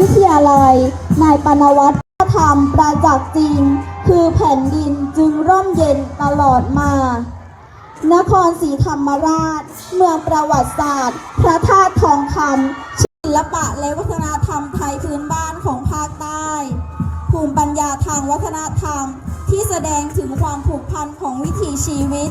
วิทยาลัย นายปนวัตรธรรมประจักษ์จริง คือแผ่นดินจึงร่มเย็นตลอดมา นครศรีธรรมราช เมืองประวัติศาสตร์ พระธาตุทองคำศิลปะและวัฒนธรรมไทยพื้นบ้านของภาคใต้ ภูมิปัญญาทางวัฒนธรรมที่แสดงถึงความผูกพันของวิถีชีวิต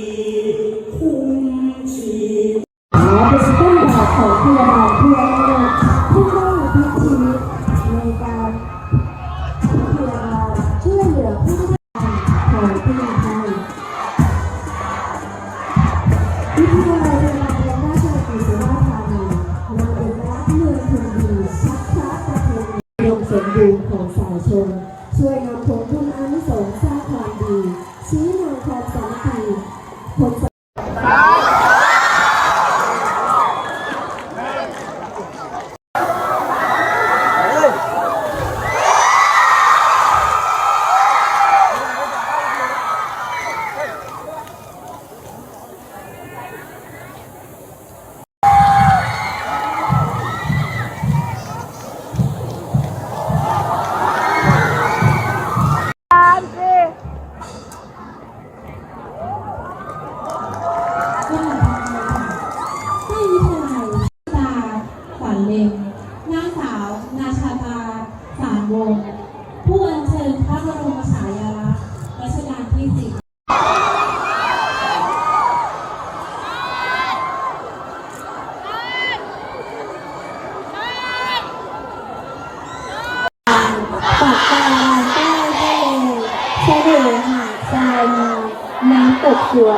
ของสายชน ช่วยนำผลทุ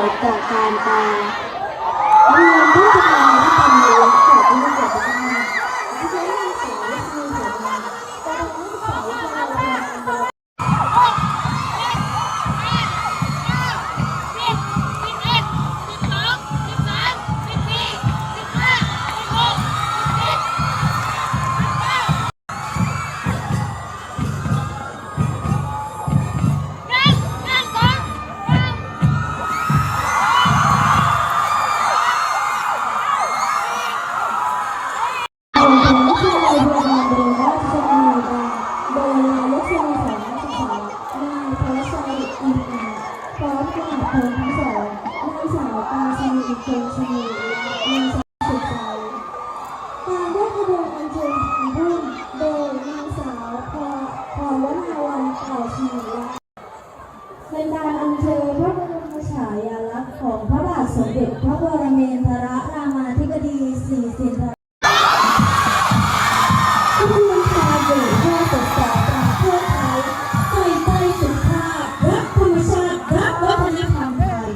กสวยจากการตาเสมเด็จพระวรเมนทรรามาธิบดีศรีสินธทุกเมืองไทยอยู่เพื่อศึกษาประเทศไทยใส่ใจสุขภาพรักธรรมชาติรักวัฒนธรรมไทย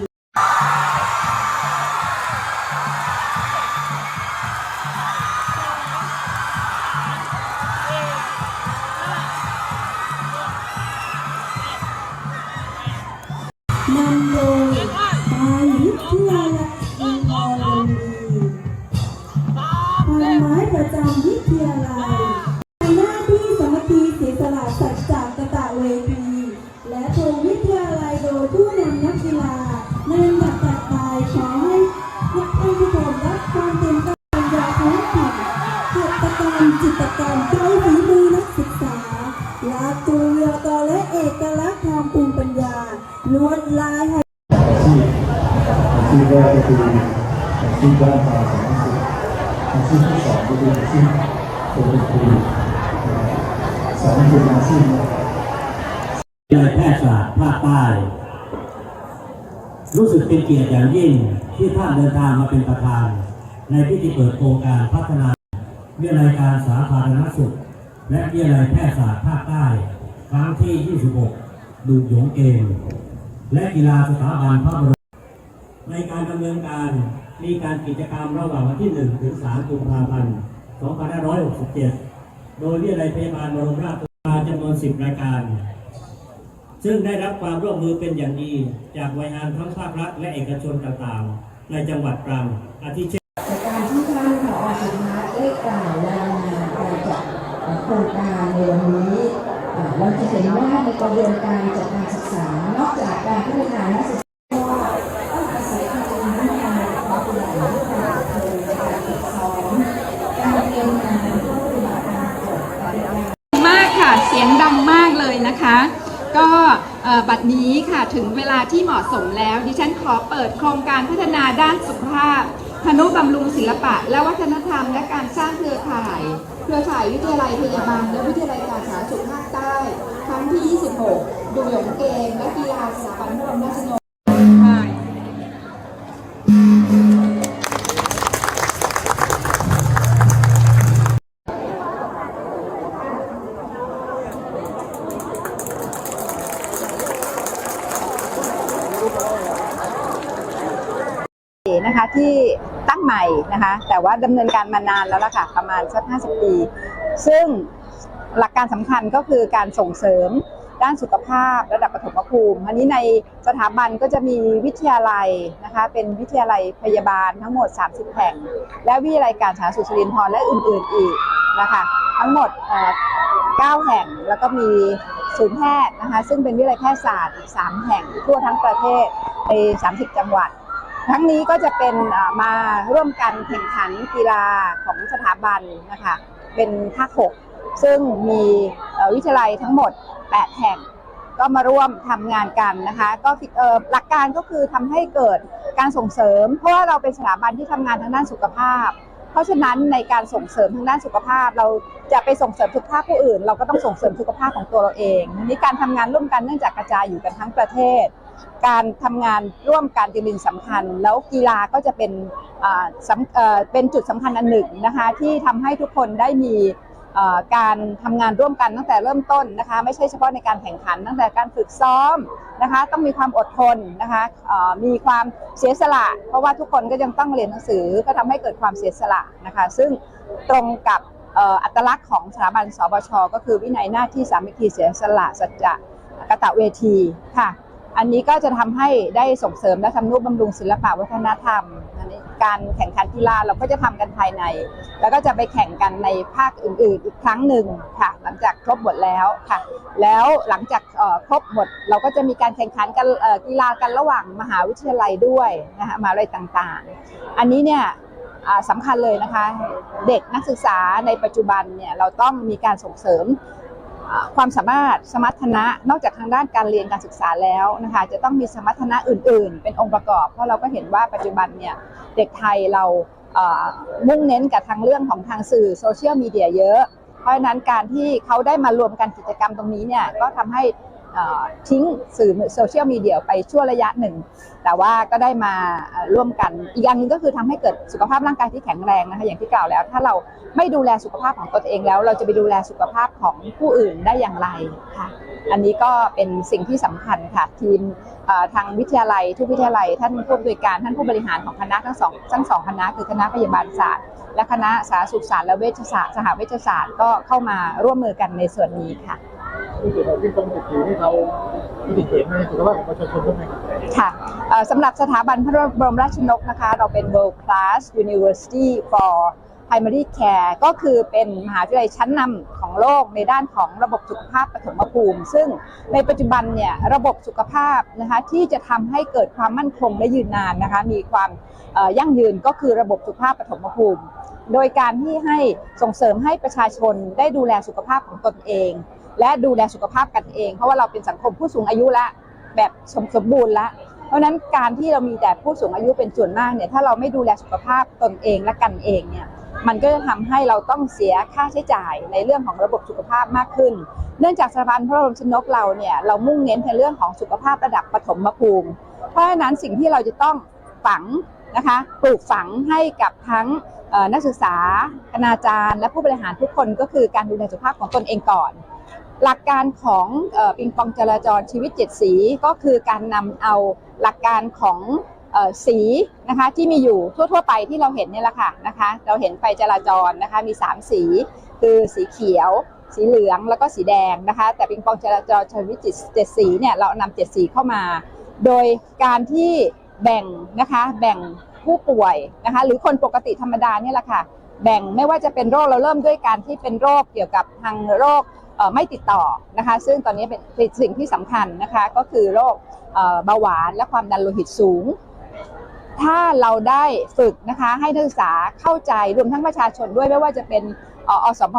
นำโดย ตถกรรมจิตรกรรมใจฝีมือนักศึกษาลาตูเรือกรและเอกลักษณ์ทางภูมิปัญญาลวนลายให้ชีพอาชีพแรกก็คืออาชีพด้านการสาธารณสุขอาชีพที่สองก็คืออาชีพเป็นครูสองเป็นอาชีพนะครับวิทยาลัยแพทยศาสตร์ภาคใต้รู้สึกเป็นเกียรติอย่างยิ่งที่ท่านเดินทางมาเป็นประธาน ในพิธีเปิดโครงการพัฒนา วิทยาลัยการสาธารณสุข และวิทยาลัยแพทยศาสตร์ภาคใต้ ครั้งที่ 26 ดูหยงเกม และกีฬาสถาบันพระบรมในการดำเนินการมีการกิจกรรมระหว่างวันที่ 1 ถึง 3 กุมภาพันธ์ 2567 โดยวิทยาลัยพยาบาลบรมราชมาจำนวน 10 รายการ ซึ่งได้รับความร่วมมือเป็นอย่างดี จากหน่วยงานทั้งภาครัฐและเอกชนต่างๆ ในจังหวัดตรังอาทิเช่น จากการที่ท่านผอสุนัขได้กล่าวรายงานไปจาก โครงการในวันนี้ เราจะเห็นว่าในกระบวนการจัดการศึกษา นอกจากการพัฒนานักศึกษาต้องอาศัยการพัฒนาความเป็นอย่างการอบรมการฝึกซ้อมการเตรียมงานเพื่อปฏิบัติการกฎกติกามากค่ะ เสียงดังมากเลยนะคะ ก็บัดนี้ค่ะถึงเวลาที่เหมาะสมแล้ว ดิฉันขอเปิดโครงการพัฒนาด้านสุขภาพ ธนุบำรุงศิลปะ และวัฒนธรรม และการสร้างเครือข่าย เครือข่ายวิทยาลัยพยาบาลและวิทยาลัยการสาธารณสุขภาคใต้ ครั้งที่ 26 ดูหยงเกม และกีฬาสถาบันพระบรมราชชนก นะคะที่ตั้งใหม่ นะคะ แต่ว่าดำเนินการมานานแล้วล่ะค่ะ ประมาณสัก 50 ปี ซึ่งหลักการสำคัญก็คือการส่งเสริมด้านสุขภาพระดับปฐมภูมิอันนี้ในสถาบันก็จะมีวิทยาลัยนะคะ เป็นวิทยาลัยพยาบาลทั้งหมด 30 แห่ง และวิทยาลัยการสาธารณสุขสิรินทรและอื่นๆอีกนะคะ ทั้งหมด 9 แห่งแล้วก็มีศูนย์แพทย์นะคะ ซึ่งเป็นวิทยาลัยแพทยศาสตร์ 3 แห่งทั่วทั้งประเทศใน 30 จังหวัด ทั้งนี้ก็จะเป็นมาร่วมกันแข่งขันกีฬาของสถาบันนะคะเป็นภาค6ซึ่งมีวิทยาลัยทั้งหมด 8 แห่งก็มาร่วมทำงานกันนะคะ ก็หลักการก็คือทำให้เกิดการส่งเสริม เพราะว่าเราเป็นสถาบันที่ทำงานทางด้านสุขภาพ เพราะฉะนั้นในการส่งเสริมทางด้านสุขภาพ เราจะไปส่งเสริมสุขภาพผู้อื่น เราก็ต้องส่งเสริมสุขภาพของตัวเราเองนี้การทำงานร่วมกันเนื่องจากกระจายอยู่กันทั้งประเทศ การทำงานร่วมกันจึงเป็นสำคัญ แล้วกีฬาก็จะเป็นเป็นจุดสำคัญอันหนึ่งนะคะที่ทำให้ทุกคนได้มีการทำงานร่วมกันตั้งแต่เริ่มต้นนะคะไม่ใช่เฉพาะในการแข่งขัน ตั้งแต่การฝึกซ้อมนะคะต้องมีความอดทนนะคะมีความเสียสละ เพราะว่าทุกคนก็ยังต้องเรียนหนังสือก็ทำให้เกิดความเสียสละนะคะซึ่งตรงกับอัตลักษณ์ของสถาบันสบช ก็คือวินัยหน้าที่สามัคคีเสียสละสัจจะกตะเวทีค่ะ อันนี้ก็จะทำให้ได้ส่งเสริมและทำนุบำรุงศิลปะวัฒนธรรมการแข่งขันกีฬาเราก็จะทำกันภายใน แล้วก็จะไปแข่งกันในภาคอื่น ๆ อีกครั้งหนึ่งค่ะ หลังจากครบหมดแล้วค่ะ แล้วหลังจากครบหมดเราก็จะมีการแข่งขันกันกีฬากันระหว่างมหาวิทยาลัยด้วยนะคะมหาวิทยาลัยต่างๆ อันนี้เนี่ยสำคัญเลยนะคะ เด็กนักศึกษาในปัจจุบันเนี่ยเราต้องมีการส่งเสริม ความสามารถสมรรถนะนอกจากทางด้านการเรียนการศึกษาแล้วนะคะจะต้องมีสมรรถนะอื่น ๆ เป็นองค์ประกอบ เพราะเราก็เห็นว่าปัจจุบันเนี่ยเด็กไทยเรามุ่งเน้นกับทางเรื่องของทางสื่อโซเชียลมีเดียเยอะ เพราะฉะนั้นการที่เขาได้มารวมกันกิจกรรมตรงนี้เนี่ยก็ทำให้ ทิ้งสื่อโซเชียลมีเดียไปชั่วระยะหนึ่ง แต่ว่าก็ได้มาร่วมกัน อีกอย่างหนึ่งก็คือทำให้เกิดสุขภาพร่างกายที่แข็งแรงนะคะอย่างที่กล่าวแล้ว ถ้าเราไม่ดูแลสุขภาพของตนเองแล้ว เราจะไปดูแลสุขภาพของผู้อื่นได้อย่างไรค่ะอันนี้ก็เป็นสิ่งที่สำคัญค่ะ ทีมทางวิทยาลัย ทุกวิทยาลัย ท่านผู้อำนวยการท่านผู้บริหารของคณะทั้งสองทั้งสองคณะคือคณะพยาบาลศาสตร์ และคณะสาธารณสุขศาสตร์และเวชศาสตร์สหเวชศาสตร์ก็เข้ามาร่วมมือกันในส่วนนี้ค่ะ ที่สุดที่ต้องติดถือให้เขาติดเขียนในสุขภาพของประชาชนด้วยไหมครับค่ะสำหรับสถาบันพระบรมราชนกนะคะ เราเป็น world class university for primary care ก็คือเป็นมหาวิทยาลัยชั้นนำของโลกในด้านของระบบสุขภาพปฐมภูมิ ซึ่งในปัจจุบันเนี่ยระบบสุขภาพนะคะที่จะทำให้เกิดความมั่นคงและยืนนานนะคะมีความยั่งยืนก็คือระบบสุขภาพปฐมภูมิ โดยการที่ให้ส่งเสริมให้ประชาชนได้ดูแลสุขภาพของตนเอง และดูแลสุขภาพกันเอง เพราะว่าเราเป็นสังคมผู้สูงอายุละแบบสมสมบูรณ์ละ เพราะนั้นการที่เรามีแต่ผู้สูงอายุเป็นส่วนมากเนี่ยถ้าเราไม่ดูแลสุขภาพตนเองและกันเองเนี่ยมันก็จะทำให้เราต้องเสียค่าใช้จ่ายในเรื่องของระบบสุขภาพมากขึ้น เนื่องจากสถาบันพระบรมชนกเราเนี่ยเรามุ่งเน้นในเรื่องของสุขภาพระดับปฐมภูมิ เพราะฉะนั้นสิ่งที่เราจะต้องฝังนะคะปลูกฝังให้กับทั้งนักศึกษาคณาจารย์ และผู้บริหารทุกคนก็คือการดูแลสุขภาพของตนเองก่อน หลักการของออปิงปองจราจรชีวิตเจ็ดสีก็คือการนำเอาหลักการของออสีนะคะที่มีอยู่ทั่ว ๆ ไปที่เราเห็นเนี่ยแหละค่ะนะคะเราเห็นไฟจราจรนะคะมี 3 สี คือสีเขียว สีเหลืองแล้วก็สีแดงนะคะแต่ปิงปองจราจรชนิดเจ็ดสีเนี่ยเรานำเจ็ดสีเข้ามา โดยการที่แบ่งนะคะแบ่งผู้ป่วยนะคะหรือคนปกติธรรมดาเนี่ยแหละค่ะแบ่งไม่ว่าจะเป็นโรคเราเริ่มด้วยการที่เป็นโรคเกี่ยวกับทางโรค ไม่ติดต่อนะคะ ซึ่งตอนนี้เป็นสิ่งที่สำคัญนะคะก็คือโรคเบาหวานและความดันโลหิตสูง ถ้าเราได้ฝึกนะคะให้นักศึกษาเข้าใจรวมทั้งประชาชนด้วยไม่ว่าจะเป็นเอ่ออสม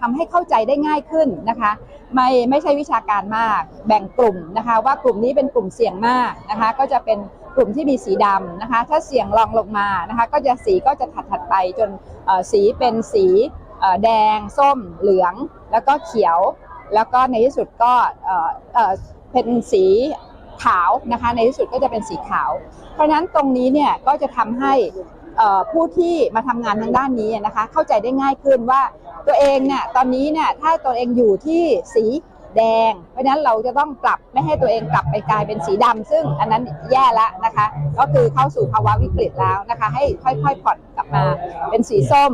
ทำให้เข้าใจได้ง่ายขึ้นนะคะไม่ไม่ใช่วิชาการมาก แบ่งกลุ่มนะคะ ว่ากลุ่มนี้เป็นกลุ่มเสี่ยงมากนะคะ ก็จะเป็นกลุ่มที่มีสีดำนะคะ ถ้าเสี่ยงรองลงมานะคะ ก็จะสีก็จะถัดถัดไปจนสีเป็นสี แดง ส้ม เหลือง แล้วก็เขียว แล้วก็ในที่สุดก็เป็นสีขาวนะคะในที่สุดก็จะเป็นสีขาว เพราะฉะนั้นตรงนี้เนี่ยก็จะทำให้ผู้ที่มาทำงานทางด้านนี้นะคะเข้าใจได้ง่ายขึ้นว่าตัวเองเนี่ยตอนนี้เนี่ยถ้าตัวเองอยู่ที่สี แดง เพราะนั้นเราจะต้องปรับไม่ให้ตัวเองกลับไปกลายเป็นสีดำซึ่งอันนั้นแย่ละนะคะ ก็คือเข้าสู่ภาวะวิกฤตแล้วนะคะ ให้ค่อยๆผ่อนกลับมาเป็นสีส้ม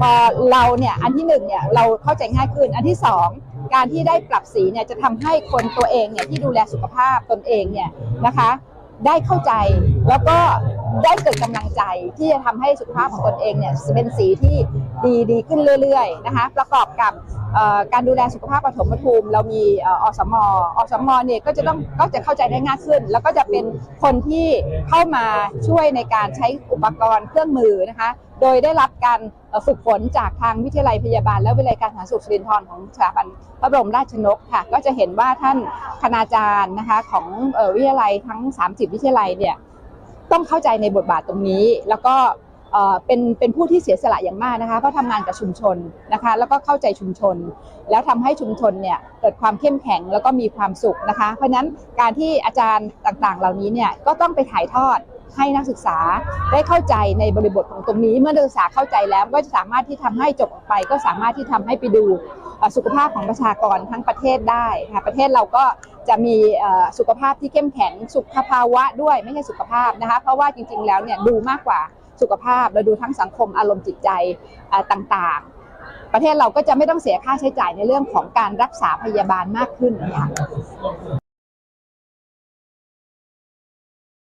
พอเราเนี่ยอันที่หนึ่งเนี่ยเราเข้าใจง่ายขึ้น อันที่สองการที่ได้ปรับสีเนี่ยจะทำให้คนตัวเองเนี่ยที่ดูแลสุขภาพตนเองเนี่ยนะคะได้เข้าใจแล้วก็ได้เกิดกำลังใจที่จะทำให้สุขภาพของตนเองเนี่ยเป็นสีที่ดีดีขึ้นเรื่อย ๆ นะคะ ประกอบกับ การดูแลสุขภาพปฐมภูมิเรามีเอ่ออสมอสมเนี่ยก็จะต้องก็จะเข้าใจได้ง่ายขึ้น แล้วก็จะเป็นคนที่เข้ามาช่วยในการใช้อุปกรณ์เครื่องมือนะคะ โดยได้รับการฝึกฝนจากทางวิทยาลัยพยาบาล และวิทยาลัยการสาธารณสุขสิรินธรของสถาบันพระบรมราชชนกค่ะ ก็จะเห็นว่าท่านคณาจารย์นะคะของวิทยาลัยทั้ง 30 วิทยาลัยเนี่ยต้องเข้าใจในบทบาทตรงนี้ แล้วก็ เป็นเป็นผู้ที่เสียสละอย่างมากนะคะเพราะทำงานกับชุมชนนะคะ แล้วก็เข้าใจชุมชน แล้วทำให้ชุมชนเนี่ยเกิดความเข้มแข็งแล้วก็มีความสุขนะคะ เพราะฉะนั้นการที่อาจารย์ต่างๆ เหล่านี้เนี่ยก็ต้องไปถ่ายทอดให้นักศึกษาได้เข้าใจในบริบทของตรงนี้ เมื่อนักศึกษาเข้าใจแล้วก็จะสามารถที่ทำให้จบออกไป ก็สามารถที่ทำให้ไปดูสุขภาพของประชากรทั้งประเทศได้ค่ะประเทศเราก็จะมีสุขภาพที่เข้มแข็งสุขภาวะด้วยไม่ใช่สุขภาพนะคะเพราะว่าจริงๆแล้วเนี่ยดูมากกว่า สุขภาพ เราดูทั้งสังคมอารมณ์จิตใจต่างๆ ประเทศเราก็จะไม่ต้องเสียค่าใช้จ่ายในเรื่องของการรักษาพยาบาลมากขึ้นค่ะ